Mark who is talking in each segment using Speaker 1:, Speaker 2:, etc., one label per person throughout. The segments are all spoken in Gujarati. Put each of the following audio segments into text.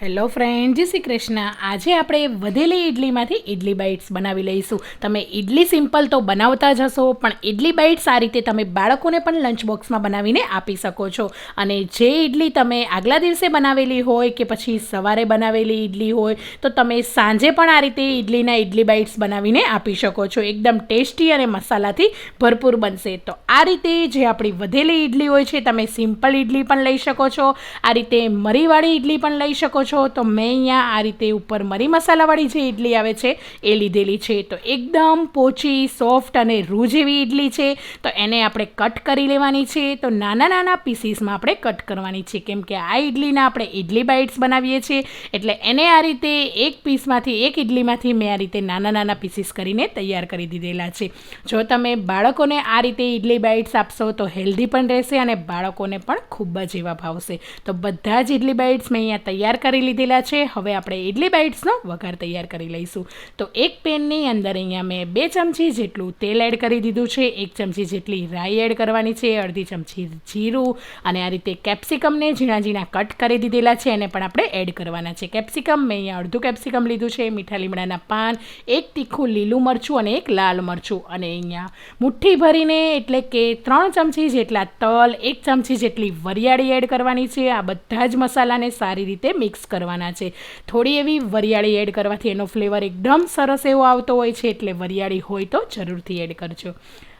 Speaker 1: હેલો ફ્રેન્ડ, જય શ્રી કૃષ્ણ. આજે આપણે વધેલી ઇડલીમાંથી ઇડલી બાઇટ્સ બનાવી લઈશું. તમે ઇડલી સિમ્પલ તો બનાવતા જ હશો, પણ ઇડલી બાઇટ્સ આ રીતે તમે બાળકોને પણ લંચ બોક્સમાં બનાવીને આપી શકો છો. અને જે ઇડલી તમે આગલા દિવસે બનાવેલી હોય કે પછી સવારે બનાવેલી ઇડલી હોય, તો તમે સાંજે પણ આ રીતે ઇડલીના ઇડલી બાઇટ્સ બનાવીને આપી શકો છો. એકદમ ટેસ્ટી અને મસાલાથી ભરપૂર બનશે. તો આ રીતે જે આપણી વધેલી ઇડલી હોય છે, તમે સિમ્પલ ઇડલી પણ લઈ શકો છો. આ રીતે મરીવાળી ઇડલી પણ લઈ શકો છો તો મેં અહીંયા આ રીતે ઉપર મરી મસાલાવાળી જે ઇડલી આવે છે, એ લીધેલી છે. તો એકદમ પોચી, સોફ્ટ અને રૂ જેવી ઇડલી છે. તો એને આપણે કટ કરી લેવાની છે. તો નાના નાના પીસીસમાં આપણે કટ કરવાની છે. કેમ કે આ ઇડલીના આપણે ઇડલી બાઇટ્સ બનાવીએ છીએ. એટલે એને આ રીતે એક પીસમાંથી એક ઇડલીમાંથી મેં આ રીતે નાના નાના પીસીસ કરીને તૈયાર કરી દીધેલા છે. જો તમે બાળકોને આ રીતે ઇડલી બાઇટ્સ આપશો તો હેલ્ધી પણ રહેશે અને બાળકોને પણ ખૂબ જ એવા ભાવશે. તો બધા જ ઇડલી બાઇટ્સ મેં અહીંયા તૈયાર કરી લીધેલા છે. હવે આપણે ઇડલી બાઇટ્સનો વઘાર તૈયાર કરી લઈશું. તો એક પેનની અંદર અહીંયા મેં બે ચમચી જેટલું તેલ એડ કરી દીધું છે. એક ચમચી જેટલી રાઈ એડ કરવાની છે. અડધી ચમચી જીરું અને આ રીતે કેપ્સિકમને ઝીણા ઝીણા કટ કરી દીધેલા છે. એને પણ આપણે એડ કરવાના છે. કેપ્સિકમ, મેં અહીંયા અડધું કેપ્સિકમ લીધું છે. મીઠા લીમડાના પાન, એક તીખું લીલું મરચું અને એક લાલ મરચું. અને અહીંયા મુઠ્ઠી ભરીને એટલે કે ત્રણ ચમચી જેટલા તલ, એક ચમચી જેટલી વરિયાળી એડ કરવાની છે. આ બધા જ મસાલાને સારી રીતે મિક્સ કરવાના છે. થોડી એવી વરિયાળી એડ કરવાથી એનો ફ્લેવર એકદમ સરસ એવો આવતો હોય છે, એટલે વરિયાળી હોય તો જરૂરથી એડ કરજો.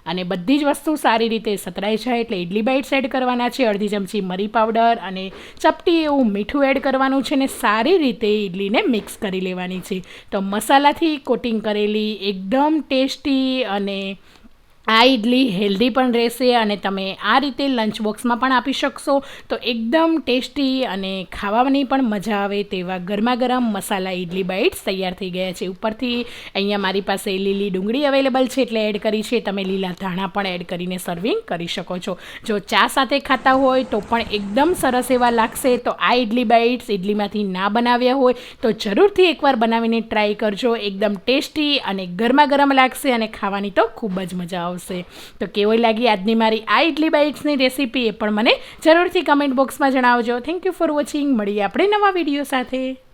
Speaker 1: અને બધી જ વસ્તુ સારી રીતે સતરાઈ જાય એટલે ઇડલી બાઇટ્સ એડ કરવાના છે, અડધી ચમચી મરી પાવડર અને ચપટી એવું મીઠું એડ કરવાનું છે ને સારી રીતે ઇડલીને મિક્સ કરી લેવાની છે. તો મસાલાથી કોટિંગ કરેલી એકદમ ટેસ્ટી અને આ ઇડલી હેલ્ધી પણ રહેશે અને તમે આ રીતે લંચ બોક્સમાં પણ આપી શકશો. તો એકદમ ટેસ્ટી અને ખાવાની પણ મજા આવે તેવા ગરમા ગરમ મસાલા ઇડલી બાઇટ્સ તૈયાર થઈ ગયા છે. ઉપરથી અહીંયા મારી પાસે લીલી ડુંગળી અવેલેબલ છે એટલે એડ કરી છે. તમે લીલા ધાણા પણ એડ કરીને સર્વિંગ કરી શકો છો. જો ચા સાથે ખાતા હોય તો પણ એકદમ સરસ એવા લાગશે. તો આ ઇડલી બાઇટ્સ ઇડલીમાંથી ના બનાવ્યા હોય તો જરૂરથી એકવાર બનાવીને ટ્રાય કરજો. એકદમ ટેસ્ટી અને ગરમા ગરમ લાગશે અને ખાવાની તો ખૂબ જ મજા આવશે. આવશે. તો કેવી લાગી આજની મારી આ ઇડલી બાઇટ્સની રેસીપી એ પણ મને જરૂરથી કમેન્ટ બોક્સમાં જણાવજો. થેન્ક યુ ફોર વોચિંગ મળીએ આપણે નવા વીડિયો સાથે.